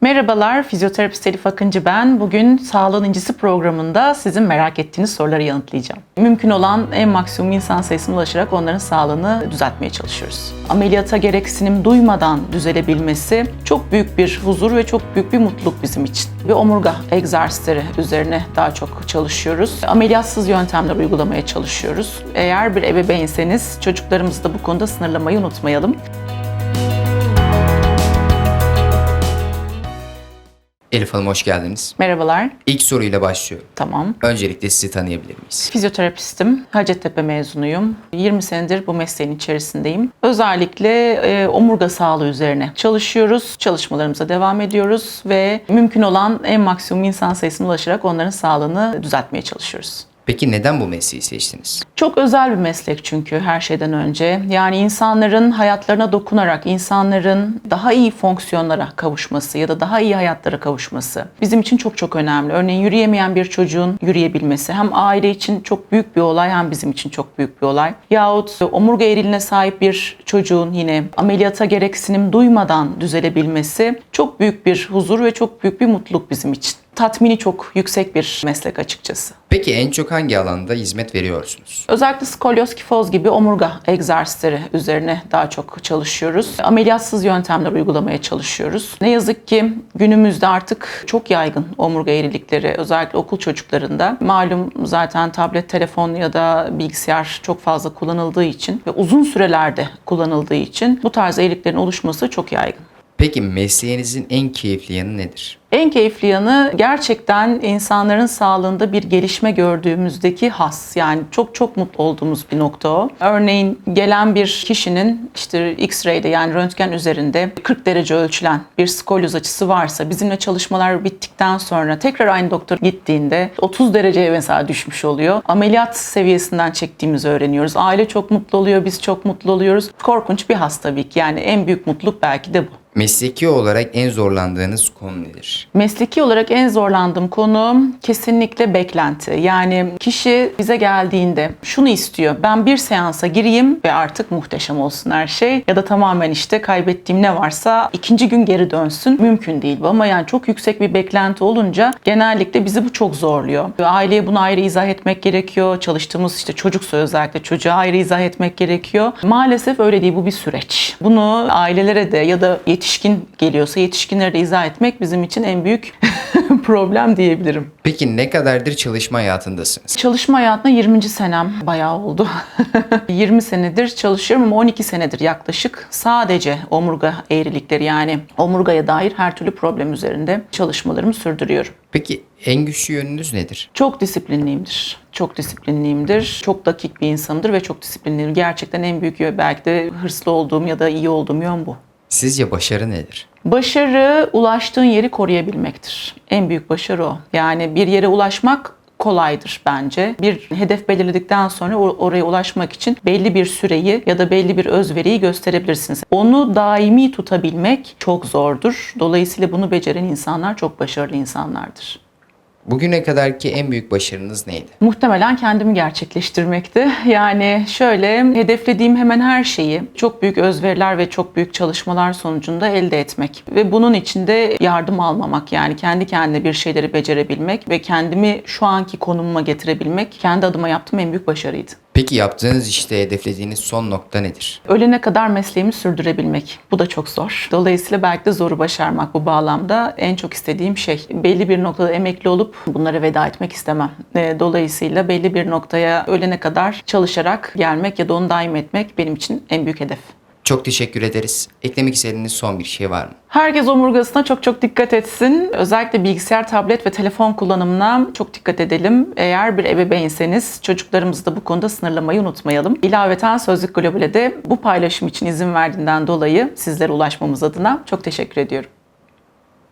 Merhabalar, fizyoterapist Elif Akıncı ben. Bugün Sağlığın İncisi programında sizin merak ettiğiniz soruları yanıtlayacağım. Mümkün olan en maksimum insan sayısına ulaşarak onların sağlığını düzeltmeye çalışıyoruz. Ameliyata gereksinim duymadan düzelebilmesi çok büyük bir huzur ve çok büyük bir mutluluk bizim için. Ve omurga egzersizleri üzerine daha çok çalışıyoruz. Ameliyatsız yöntemler uygulamaya çalışıyoruz. Eğer bir ebeveynseniz çocuklarımızı da bu konuda sınırlamayı unutmayalım. Elif Hanım hoş geldiniz. Merhabalar, İlk soruyla başlıyorum. tamam. Öncelikle sizi tanıyabilir miyiz? Fizyoterapistim. Hacettepe mezunuyum. 20 senedir bu mesleğin içerisindeyim. Özellikle e, omurga sağlığı üzerine çalışıyoruz. Çalışmalarımıza devam ediyoruz ve mümkün olan en maksimum insan sayısına ulaşarak onların sağlığını düzeltmeye çalışıyoruz. Peki neden bu mesleği seçtiniz? Çok özel bir meslek çünkü her şeyden önce. Yani insanların hayatlarına dokunarak insanların daha iyi fonksiyonlara kavuşması ya da daha iyi hayatlara kavuşması bizim için çok çok önemli. Örneğin yürüyemeyen bir çocuğun yürüyebilmesi hem aile için çok büyük bir olay hem bizim için çok büyük bir olay. Yahut omurga eğriliğine sahip bir çocuğun yine ameliyata gereksinim duymadan düzelebilmesi çok büyük bir huzur ve çok büyük bir mutluluk bizim için. Tatmini çok yüksek bir meslek açıkçası. Peki en çok hangi alanda hizmet veriyorsunuz? Özellikle skolyoz kifoz gibi omurga egzersizleri üzerine daha çok çalışıyoruz. Ameliyatsız yöntemler uygulamaya çalışıyoruz. Ne yazık ki günümüzde artık çok yaygın omurga eğrilikleri özellikle okul çocuklarında. Malum zaten tablet, telefon ya da bilgisayar çok fazla kullanıldığı için ve uzun sürelerde kullanıldığı için bu tarz eğriliklerin oluşması çok yaygın. Peki mesleğinizin en keyifli yanı nedir? En keyifli yanı gerçekten insanların sağlığında bir gelişme gördüğümüzdeki has. Yani çok çok mutlu olduğumuz bir nokta o. Örneğin gelen bir kişinin işte X-ray'de yani röntgen üzerinde 40 derece ölçülen bir skolyoz açısı varsa bizimle çalışmalar bittikten sonra tekrar aynı doktor gittiğinde 30 dereceye mesela düşmüş oluyor. Ameliyat seviyesinden çektiğimizi öğreniyoruz. Aile çok mutlu oluyor, biz çok mutlu oluyoruz. Korkunç bir has tabii ki. Yani en büyük mutluluk belki de bu. Mesleki olarak en zorlandığınız konu nedir? Mesleki olarak en zorlandığım konu kesinlikle beklenti. Yani kişi bize geldiğinde şunu istiyor. Ben bir seansa gireyim ve artık muhteşem olsun her şey. Ya da tamamen işte kaybettiğim ne varsa ikinci gün geri dönsün. Mümkün değil bu ama yani çok yüksek bir beklenti olunca genellikle bizi bu çok zorluyor. Aileye bunu ayrı izah etmek gerekiyor. Çalıştığımız işte çocuksa özellikle çocuğa ayrı izah etmek gerekiyor. Maalesef öyle değil bu bir süreç. Bunu ailelere de ya da yetişkin geliyorsa yetişkinlere de izah etmek bizim için en büyük problem diyebilirim. Peki ne kadardır çalışma hayatındasınız? Çalışma hayatına 20. senem bayağı oldu. 20 senedir çalışıyorum ama 12 senedir yaklaşık sadece omurga eğrilikleri yani omurgaya dair her türlü problem üzerinde çalışmalarımı sürdürüyorum. Peki en güçlü yönünüz nedir? Çok disiplinliyimdir. Çok disiplinliyimdir. Çok dakik bir insanımdır ve çok disiplinliyim. Gerçekten en büyük yön belki de hırslı olduğum ya da iyi olduğum yön bu. Sizce başarı nedir? Başarı ulaştığın yeri koruyabilmektir. En büyük başarı o. Yani bir yere ulaşmak kolaydır bence. Bir hedef belirledikten sonra or- oraya ulaşmak için belli bir süreyi ya da belli bir özveriyi gösterebilirsiniz. Onu daimi tutabilmek çok zordur. Dolayısıyla bunu beceren insanlar çok başarılı insanlardır. Bugüne kadarki en büyük başarınız neydi? Muhtemelen kendimi gerçekleştirmekti. Yani şöyle hedeflediğim hemen her şeyi çok büyük özveriler ve çok büyük çalışmalar sonucunda elde etmek. Ve bunun içinde yardım almamak yani kendi kendine bir şeyleri becerebilmek ve kendimi şu anki konumuma getirebilmek kendi adıma yaptığım en büyük başarıydı. Peki yaptığınız işte hedeflediğiniz son nokta nedir? Ölene kadar mesleğimi sürdürebilmek. Bu da çok zor. Dolayısıyla belki de zoru başarmak bu bağlamda en çok istediğim şey. Belli bir noktada emekli olup bunlara veda etmek istemem. E, Dolayısıyla belli bir noktaya ölene kadar çalışarak gelmek ya da onu daim etmek benim için en büyük hedef. Çok teşekkür ederiz. Eklemek istediğiniz son bir şey var mı? Herkes omurgasına çok çok dikkat etsin. Özellikle bilgisayar, tablet ve telefon kullanımına çok dikkat edelim. Eğer bir ebeveynseniz çocuklarımızı da bu konuda sınırlamayı unutmayalım. İlaveten Sözlük Global'e de bu paylaşım için izin verdiğinden dolayı sizlere ulaşmamız adına çok teşekkür ediyorum.